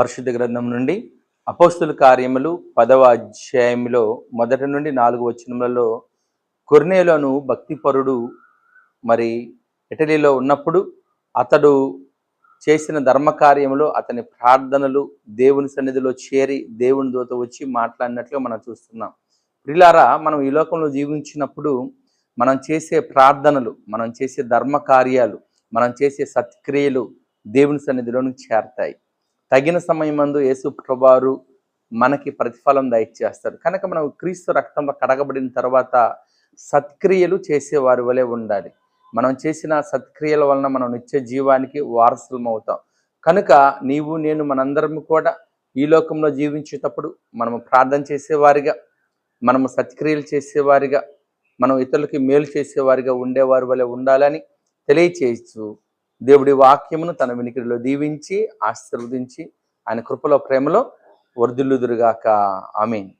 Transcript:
పరిశుద్ధ గ్రంథం నుండి అపోస్తుల కార్యములు పదవ అధ్యాయంలో మొదటి నుండి నాలుగు వచనములలో కొర్నేలోను భక్తిపరుడు మరి ఇటలీలో ఉన్నప్పుడు అతడు చేసిన ధర్మకార్యములో అతని ప్రార్థనలు దేవుని సన్నిధిలో చేరి దేవుని దూత వచ్చి మాట్లాడినట్లుగా మనం చూస్తున్నాం. ప్రిలారా మనం ఈ లోకంలో జీవించినప్పుడు మనం చేసే ప్రార్థనలు మనం చేసే ధర్మ కార్యాలు మనం చేసే సత్క్రియలు దేవుని సన్నిధిలోనికి చేరతాయి. తగిన సమయమందు యేసు ప్రభువారు మనకి ప్రతిఫలం దయచేస్తాడు కనుక మనం క్రీస్తు రక్తంలో కడగబడిన తర్వాత సత్క్రియలు చేసేవారి వలె ఉండాలి. మనం చేసిన సత్క్రియల వలన మనం నిత్య జీవానికి వారసులం అవుతాం కనుక నీవు నేను మనందరం కూడా ఈ లోకంలో జీవించేటప్పుడు మనము ప్రార్థన చేసేవారిగా మనము సత్క్రియలు చేసేవారిగా మనం ఇతరులకి మేలు చేసేవారిగా ఉండేవారి వలె ఉండాలని తెలియచేయచ్చు దేవుడి వాక్యమును తన వినికిడిలో దీవించి ఆశీర్వదించి ఆయన కృపలో ప్రేమలో వర్ధిల్లుదురుగాక. ఆమెన్.